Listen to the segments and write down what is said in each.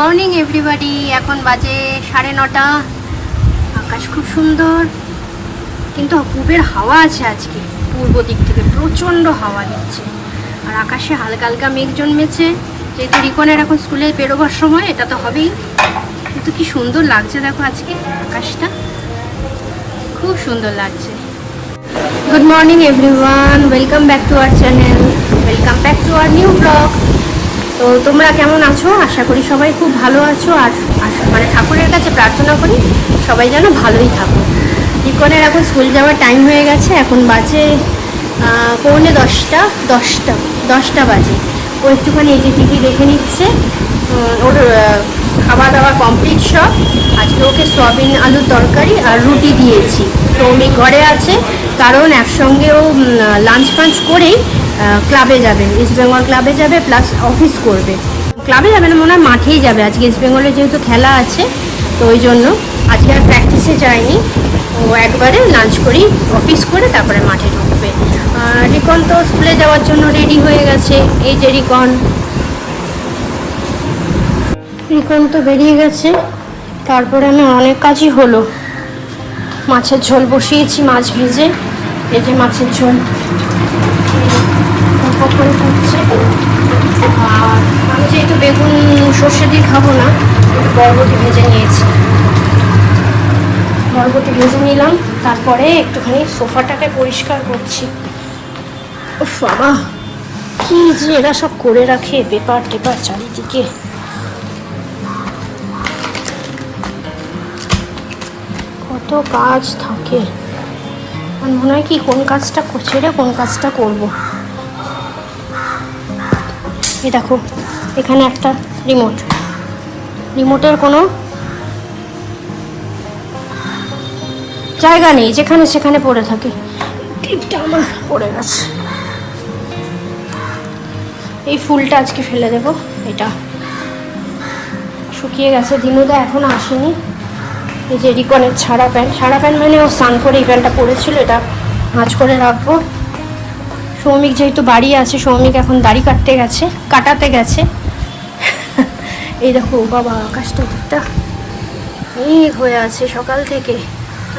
Morning everybody এখন বাজে সাড়ে নটা। আকাশ খুব সুন্দর। কিন্তু পূবের হাওয়া আছে আজকে। পূর্ব দিক থেকে প্রচণ্ড হাওয়া দিচ্ছে। আর আকাশে হালকা হালকা মেঘ জন্মেছে। যেহেতু রিকনের এখন স্কুলে বেরোবার সময়, এটা তো হবেই। কিন্তু কি সুন্দর লাগছে দেখো আজকে আকাশটা। খুব সুন্দর লাগছে। Good morning everyone welcome back to our channel welcome back to our new blog তো তোমরা কেমন আছো? আশা করি সবাই খুব ভালো আছো আর মানে ঠাকুরের কাছে প্রার্থনা করি সবাই যেন ভালোই থাকো রিকনের এখন স্কুল যাওয়ার টাইম হয়ে গেছে, এখন বাজে পৌনে দশটা দশটা দশটা বাজে। ও একটুখানি এটি টিভি দেখে নিচ্ছে ওর খাওয়া দাওয়া কমপ্লিট সব। আজকে ওকে সয়াবিন আলুর তরকারি আর রুটি দিয়েছি। তো উনি ঘরে আছে, কারণ একসঙ্গে ও লাঞ্চ ফাঞ্চ করেই ক্লাবে যাবে ইস্ট বেঙ্গল ক্লাবে যাবে প্লাস অফিস করবে। ক্লাবে যাবে না, মনে হয় মাঠেই যাবে। আজকে ইস্ট বেঙ্গলে যেহেতু খেলা আছে, তো ওই জন্য আজকে আর প্র্যাকটিসে যায়নি। ও একবারে লাঞ্চ করেই অফিস করে তারপরে মাঠে ঢুকবে। রিকন তো স্কুলে যাওয়ার জন্য রেডি হয়ে গেছে। এই যে রিকন। রিকন তো বেরিয়ে গেছে। তারপরে আমি অনেক কাজই হলো। মাছের ঝোল বসিয়েছি, মাছ ভেজে। এই যে মাছের ঝোল। অল্প করে আর আমি যেহেতু বেগুন সর্ষে দিয়ে খাব না বরবটি ভেজে নিয়েছি বরবটি ভেজে নিলাম তারপরে একটুখানি সোফাটাকে পরিষ্কার করছি উফ বাবা কি যে এরা সব করে রাখে পেপার টেপার চারিদিকে কত কাজ থাকে। মনে হয় কি কোন কাজটা কো- ছেড়ে কোন কাজটা করব? এই দেখো, এখানে একটা রিমোট রিমোটের কোনো জায়গা নেই, যেখানে সেখানে পড়ে থাকে। টিপটা আমার পড়ে গেছে। এই ফুলটা আজকে ফেলে দেব, এটা। শুকিয়ে গেছে, দিনুদা এখনও আসেনি। এই যে রিকনের ছাড়া প্যান্ট ছাড়া প্যান্ট মানে ও স্নান করে এই প্যান্টটা পরেছিল, এটা ভাঁজ করে রাখব। সৌমিক যেহেতু বাড়ি আছে, সৌমিক এখন দাড়ি কাটতে গেছে, কাটাতে গেছে। এই দেখো, বাবা, আকাশটা দিকটা মেঘ হয়ে আছে সকাল থেকে।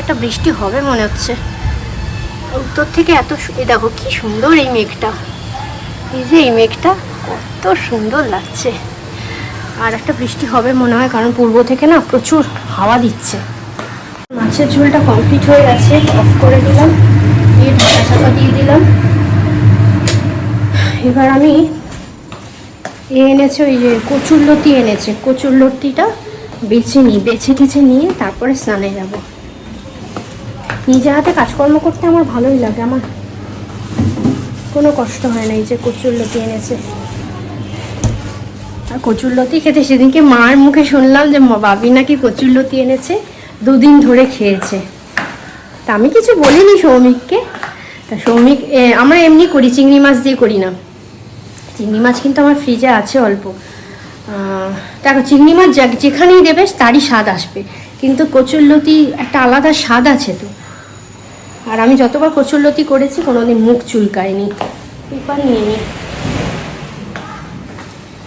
একটা বৃষ্টি হবে মনে হচ্ছে। উত্তর থেকে এত এই দেখো, কি সুন্দর এই মেঘটা। এই যে এই মেঘটা, কত সুন্দর লাগছে। আর একটা বৃষ্টি হবে মনে হয়, কারণ পূর্ব থেকে না প্রচুর হাওয়া দিচ্ছে। মাছের ঝোলটা কমপ্লিট হয়ে গেছে অফ করে দিলাম। দিয়ে ঢাকা চাপা দিয়ে দিলাম। এবার আমি এ এনেছে ওই যে কচুর লতি এনেছে। কচুর লতিটা বেছে নিই বেছে টেছে নিয়ে তারপরে স্নানে যাব। নিজে হাতে কাজকর্ম করতে আমার ভালোই লাগে, আমার কোনো কষ্ট হয় না এই যে কচুর লতি এনেছে। আর কচুরলতি খেতে সেদিনকে মার মুখে শুনলাম যে বাবি নাকি কচুর লতি এনেছে, দুদিন ধরে খেয়েছে। তা আমি কিছু বলিনি সৌমিককে। তা সৌমিক আমরা এমনি করি, চিংড়ি মাছ দিয়ে করি না। চিংড়ি মাছ কিন্তু আমার ফ্রিজে আছে অল্প। দেখো, চিংড়ি মাছ যেখানেই দেবে তারই স্বাদ আসবে। কিন্তু কচুরলতি একটা আলাদা স্বাদ আছে তো। আর আমি যতবার কচুরলতি করেছি, কোনোদিন মুখ চুলকায়নি। পেপার নিয়ে নিই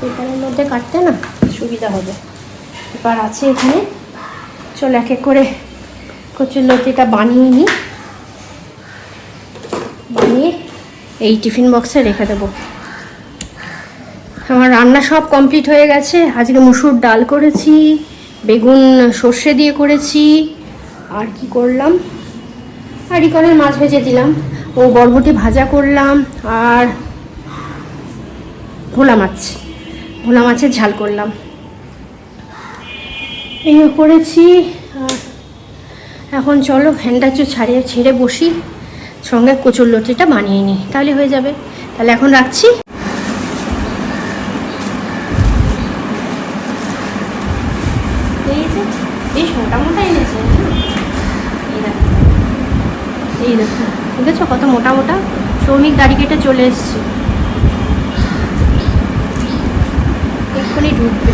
পেপারের মধ্যে কাটতে না সুবিধা হবে। পেপার আছে এখানে। চল এক এক করে কচুর লতিটা বানিয়ে নিই বানিয়ে এই টিফিন বক্সে রেখে দেবো। আমার রান্না সব কমপ্লিট হয়ে গেছে। আজকে মুসুর ডাল করেছি, বেগুন সর্ষে দিয়ে করেছি, আর কি করলাম? আর রিকনের মাছ ভেজে দিলাম। ও বরবটি ভাজা করলাম, আর ভোলা মাছ, ভোলা মাছের ঝাল করলাম। এই করেছি এখন চলো ফ্যানটা একটু ছাড়িয়ে ছেড়ে বসি, সঙ্গে কচুর লতিটা বানিয়ে নিই। তাহলে হয়ে যাবে। তাহলে এখন রাখছি এই যে বেশ মোটা মোটা এনেছে এই দেখো এই দেখো দেখেছ? কত মোটা মোটা শ্রমিক দাড়ি কেটে চলে এসছে। এক্ষুনি ঢুকবে।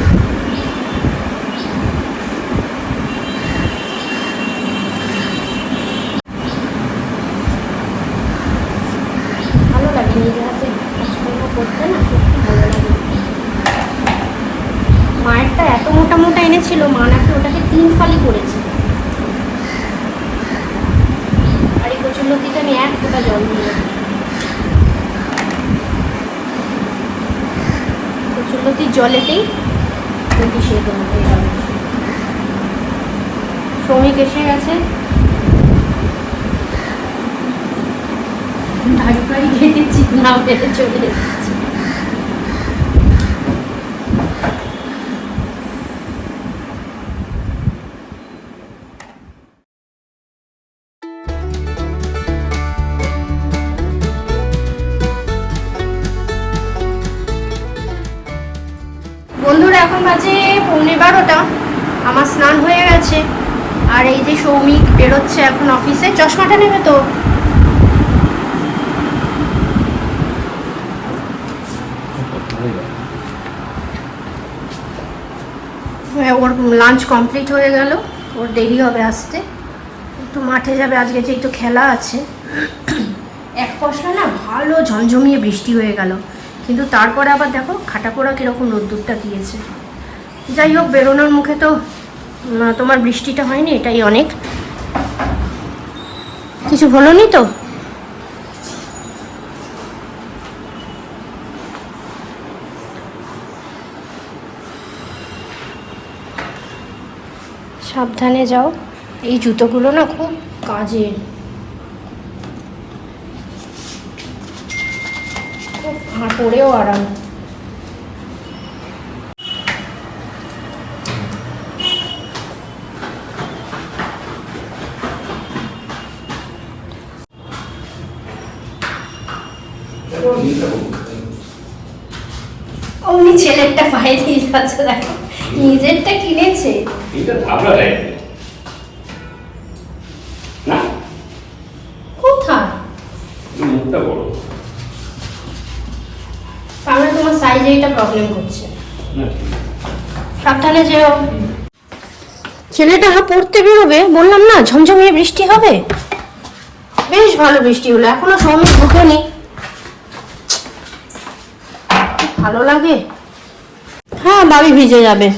ভালো লাগে নিজে হাতে না ভালো লাগে। মায়েরটা এত মোটা মোটা এনেছিল, মা নাকি ওটাকে তিন ফালি করেছে আর এই কচুরলতিতে আমি এক ফোঁটা জল দিয়ে কচুরলতির জলেতেই লতি সেদ্ধ হয়ে শ্রমিক এসে গেছে। দাড়ি ফাড়ি কেটেছি না বেড়ে চলে এসেছি বন্ধুরা এখন বাজে পৌনে বারোটা। আমার স্নান হয়ে গেছে। আর এই যে সৌমিক বেরোচ্ছে এখন অফিসে। চশমাটা নেবে তো? হ্যাঁ, ওর লাঞ্চ কমপ্লিট হয়ে গেল। ওর দেরি হবে আসতে। একটু মাঠে যাবে আজকে যে একটু খেলা আছে। এক পশলা না ভালো ঝমঝমিয়ে বৃষ্টি হয়ে গেল। কিন্তু তারপরে আবার দেখো খাটা পোড়া কীরকম রোদ্দুরটা দিয়েছে। যাই হোক, বেরোনোর মুখে তো তোমার বৃষ্টিটা হয়নি, এটাই অনেক। কিছু হলো নি তো? সাবধানে যাও। এই জুতোগুলো না খুব কাজের। হা- পরেও আরাম। অমনি ছেলেরটা পায়ে নিজেরটা কিনেছে। এটা ভাবনা দেয় তোমার সাইজে এটা প্রবলেম না আছে। সাবধানে যেও। ছেলেটা পড়তে বেরোবে বললাম না ঝমঝমিয়ে বৃষ্টি হবে? বেশ ভালো বৃষ্টি হলো এখনও সময় ঢুকেনি কি ভালো লাগে? হ্যাঁ বাবি ভিজে যাবে।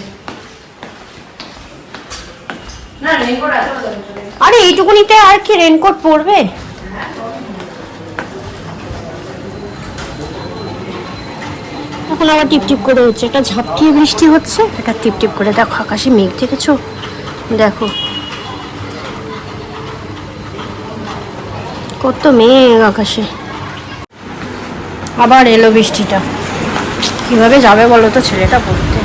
না আরে এইটুকুনিতে আর কি রেনকোট পরবে এখন আবার টিপ টিপ করে হচ্ছে। একটা ঝাপটিয়ে বৃষ্টি হচ্ছে এটা টিপ টিপ করে। দেখো, আকাশে মেঘ দেখেছ? দেখো। কত মেঘ আকাশে। আবার এলো বৃষ্টিটা। কীভাবে যাবে বলো তো ছেলেটা পড়তে?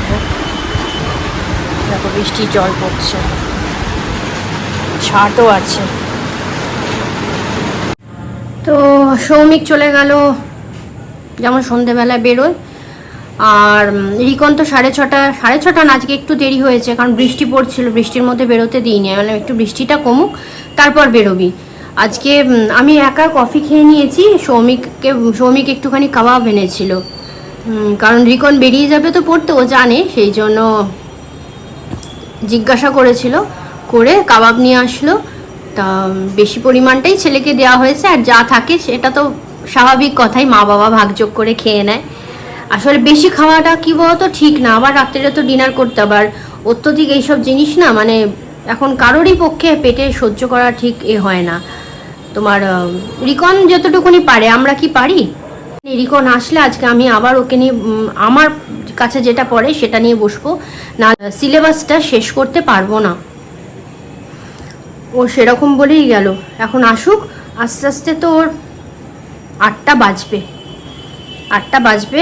দেখো বৃষ্টির জল পড়ছে। ছাটও আছে। তো সৌমিক চলে গেল। যেমন সন্ধেবেলায় বেরোয় আর রিকন তো সাড়ে ছটা সাড়ে ছটা না, আজকে একটু দেরি হয়েছে, কারণ বৃষ্টি পড়ছিল, বৃষ্টির মধ্যে বেরোতে দিইনি মানে একটু বৃষ্টিটা কমুক, তারপর বেরোবি। আজকে আমি একা কফি খেয়ে নিয়েছি, সৌমিককে, সৌমিক একটুখানি কাবাব এনেছিল। কারণ রিকন বেরিয়ে যাবে তো পড়তে, ও জানে, সেই জন্য জিজ্ঞাসা করেছিল, করে কাবাব নিয়ে আসলো। তা, বেশি পরিমাণটাই ছেলেকে দেওয়া হয়েছে, আর যা থাকে, সেটা তো স্বাভাবিক কথাই মা বাবা ভাগযোগ করে খেয়ে নেয়। আসলে বেশি খাওয়াটা কি বলতো ঠিক না। আবার রাত্রে তো ডিনার করতে আবার অত্যধিক এইসব জিনিস না মানে এখন কারোরই পক্ষে পেটে সহ্য করা ঠিক এ হয় না। তোমার রিকন যতটুকুনি পারে, আমরা কি পারি? রিকন আসলে আজকে আমি আবার ওকে নিয়ে আমার কাছে যেটা পড়ে সেটা নিয়ে বসবো। না, সিলেবাসটা শেষ করতে পারব না। ও সেরকম বলেই গেল। এখন আসুক, আস্তে আস্তে তো ওর আটটা বাজবে। আটটা বাজবে।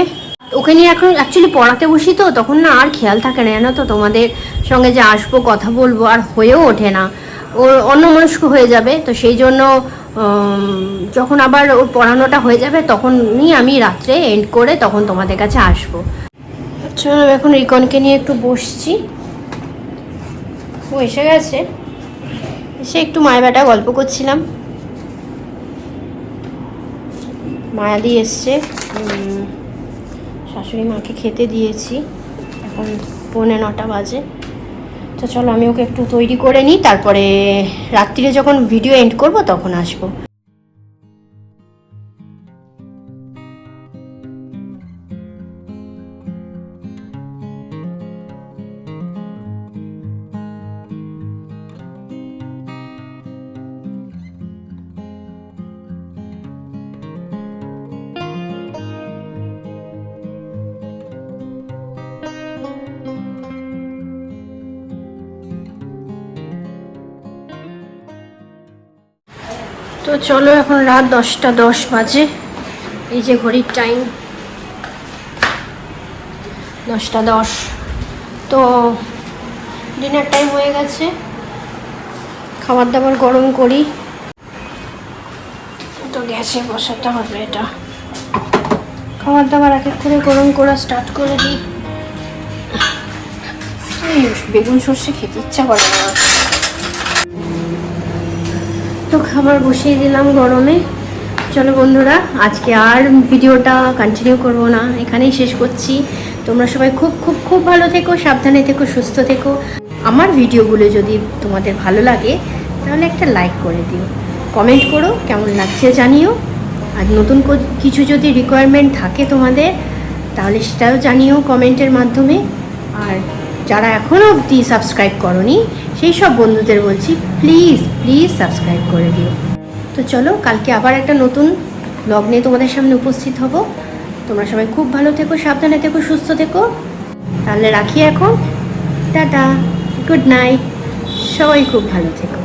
ওকে নিয়ে এখন অ্যাকচুয়ালি পড়াতে বসি তো, তখন না আর খেয়াল থাকে না, জানো তো? তোমাদের সঙ্গে যে আসব, কথা বলব, আর হয়েও ওঠে না। ওর অন্যমনস্ক হয়ে যাবে, তো সেই জন্য যখন আবার ওর পড়ানোটা হয়ে যাবে, তখনই আমি রাত্রে এন্ড করে তখন তোমাদের কাছে আসব। চলো, এখন রিকনকে নিয়ে একটু বসছি। ও এসে গেছে। এসে একটু মায়ের বেটা গল্প করছিলাম। মায়াদি এসছে শাশুড়ি মাকে খেতে দিয়েছি। এখন পৌনে নটা বাজে। তো চলো, আমি ওকে একটু তৈরি করে নিই, তারপরে রাত্রিরে যখন ভিডিও এন্ড করব, তখন আসব। তো চলো এখন রাত দশটা, দশ বাজে। এই যে ঘড়ির টাইম দশটা, দশ। তো ডিনার টাইম হয়ে গেছে। খাবার দাবার গরম করি। তো গ্যাসে বসাতে হবে এটা। খাবার দাবার এক এক করে গরম করা স্টার্ট করে দিই। বেগুন সর্ষে খেতে ইচ্ছা করে না। তো খাবার বসিয়ে দিলাম গরমে। চলো বন্ধুরা, আজকে আর ভিডিওটা কন্টিনিউ করব না, এখানেই শেষ করছি। তোমরা সবাই খুব খুব খুব ভালো থেকো, সাবধানে থেকো, সুস্থ থেকো। আমার ভিডিওগুলো যদি তোমাদের ভালো লাগে, তাহলে একটা লাইক করে দিও। কমেন্ট করো, কেমন লাগছে জানিও। আর নতুন কিছু যদি রিকোয়ারমেন্ট থাকে তোমাদের, তাহলে সেটাও জানিও কমেন্টের মাধ্যমে। আর যারা এখনও অবধি সাবস্ক্রাইব করনি, সেই সব বন্ধুদের বলছি প্লিজ প্লিজ সাবস্ক্রাইব করে দিও। তো চলো, কালকে আবার একটা নতুন ব্লগ নিয়ে তোমাদের সামনে উপস্থিত হব। তোমরা সবাই খুব ভালো থেকো, সাবধানে থেকো, সুস্থ থেকো। তাহলে রাখি এখন। টাটা গুড নাইট সবাই খুব ভালো থেকো।